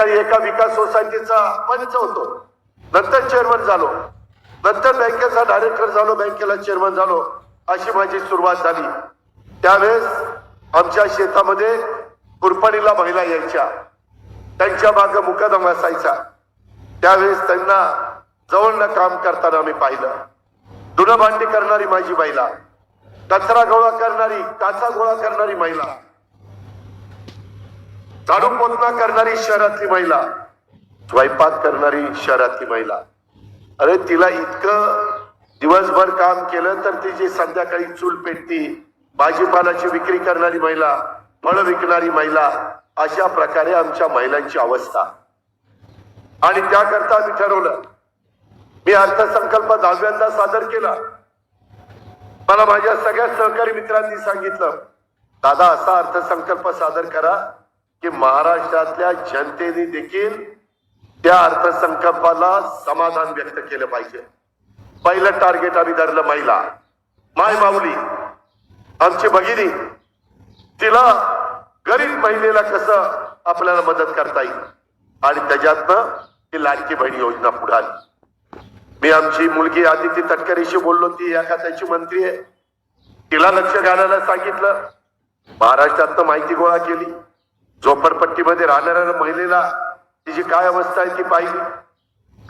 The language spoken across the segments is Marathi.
काही एका विकास सोसायटीचा पंच होतो. नंतर चेअरमन झालो. नंतर बँकेचा डायरेक्टर झालो बँकेला चेअरमन झालो अशी माझी सुरुवात झाली. त्यावेळेस आमच्या शेतामध्ये कुरपणीला महिला यायच्या. त्यांच्या मागे मुकदम असायचा. त्यावेळेस त्यांना जवळनं काम करताना आम्ही पाहिलं. धुणं भांडी करणारी माझी महिला कचरा गोळा करणारी काचा गोळा करणारी महिला झाडू पोतना करणारी शहरातली महिला? स्वयंपाक करणारी शहरातली महिला. अरे तिला इतकं दिवसभर काम केलं तर तिची संध्याकाळी चूल पेटती भाजीपालाची विक्री करणारी महिला फळ विकणारी महिला अशा प्रकारे आमच्या महिलांची अवस्था. आणि त्याकरता आम्ही ठरवलं मी अर्थसंकल्प दहाव्यांदा सादर केला. मला माझ्या सगळ्या सहकारी मित्रांनी सांगितलं दादा असा अर्थसंकल्प सादर करा की महाराष्ट्रातल्या जनतेने देखील त्या अर्थसंकल्पाला समाधान व्यक्त केलं पाहिजे. पहिलं टार्गेट आम्ही धरलं महिला. माय माऊली आमची भगिनी तिला गरीब महिलेला कसं आपल्याला मदत करता येईल? आणि त्याच्यातनं ती लाडकी बहीण योजना पुढे आली मी आमची मुलगी आदिती तटकरेशी बोललो ती या खात्याची मंत्री आहे. तिला लक्ष घालायला सांगितलं. महाराष्ट्रात माहिती गोळा केली. झोपडपट्टीमध्ये राहणाऱ्या महिलेला तिची काय अवस्था आहे ती पाहिली.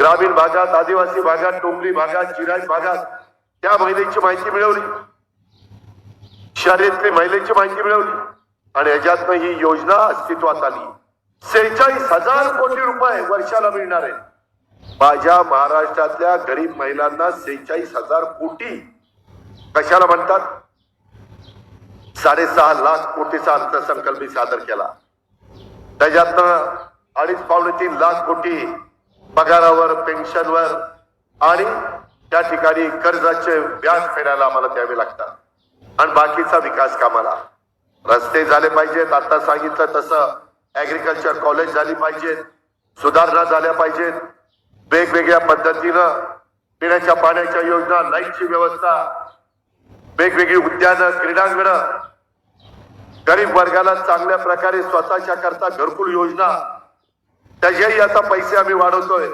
ग्रामीण भागात आदिवासी भागात डोंगरी भागात चिराज भागात त्या महिलेची माहिती मिळवली. शहरातली महिलेची माहिती मिळवली. आणि याच्यातनं ही योजना अस्तित्वात आली. सेहेचाळीस हजार कोटी रुपये वर्षाला मिळणार आहे. माझ्या महाराष्ट्रातल्या गरीब महिलांना सेहेचाळीस हजार कोटी कशाला म्हणतात? साडेसहा लाख कोटीचा अर्थसंकल्प मी सादर केला. त्याच्यातनं अडीच पावणे तीन लाख कोटी पगारावर पेन्शनवर आणि त्या ठिकाणी कर्जाचे व्याज फेडायला आम्हाला द्यावे लागतात. आणि बाकीचा विकास कामाला. रस्ते झाले पाहिजेत आता सांगितलं तसं. ऍग्रिकल्चर कॉलेज झाली पाहिजेत सुधारणा झाल्या पाहिजेत. वेगवेगळ्या पद्धतीनं पिण्याच्या पाण्याच्या योजना लाईटची व्यवस्था वेगवेगळी उद्यानं क्रीडांगणं गरीब वर्गाला चांगल्या प्रकारे स्वतःच्या करता घरकुल योजना. त्याच्याही आता पैसे आम्ही वाढवतोय.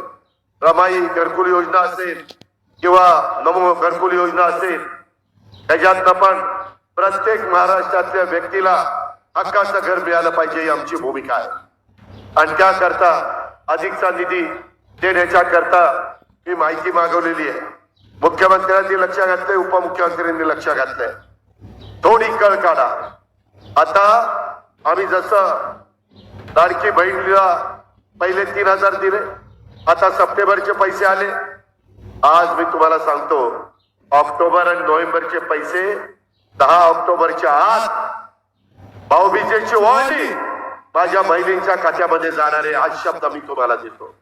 रमाई घरकुल योजना असेल किंवा नमो घरकुल योजना असेल त्याच्यातनं पण प्रत्येक महाराष्ट्रातल्या व्यक्तीला हक्काचं घर मिळालं पाहिजे ही आमची भूमिका आहे. आणि त्याकरता अधिकचा निधी देण्याच्याकरता ही माहिती मागवलेली आहे. मुख्यमंत्र्यांनी लक्ष घातलंय उपमुख्यमंत्र्यांनी लक्ष घातलंय. थोडी कळ काढा. आता आम्ही जसं लाडकी बहिणीला पहिले तीन हजार दिले आता सप्टेंबरचे पैसे आले. आज मी तुम्हाला सांगतो ऑक्टोबर आणि नोव्हेंबरचे पैसे दहा ऑक्टोबरच्या आत भाऊबीजेची वाढली माझ्या बहिणींच्या खात्यामध्ये जाणारे आज शब्द मी तुम्हाला देतो.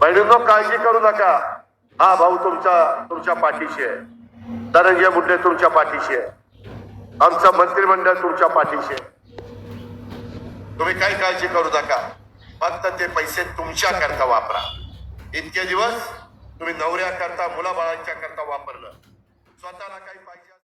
बहिणींनो काळजी करू नका. हा भाऊ तुमचा तुमच्या पाठीशी आहे. धनंजय मुंडे तुमच्या पाठीशी आहे. आमचं मंत्रिमंडळ तुमच्या पाठीशी तुम्ही काही काळजी करू नका. फक्त ते पैसे तुमच्या करता वापरा. इतके दिवस तुम्ही नवऱ्या करता मुलाबाळांच्या करता वापरलं. स्वतःला काही पाहिजे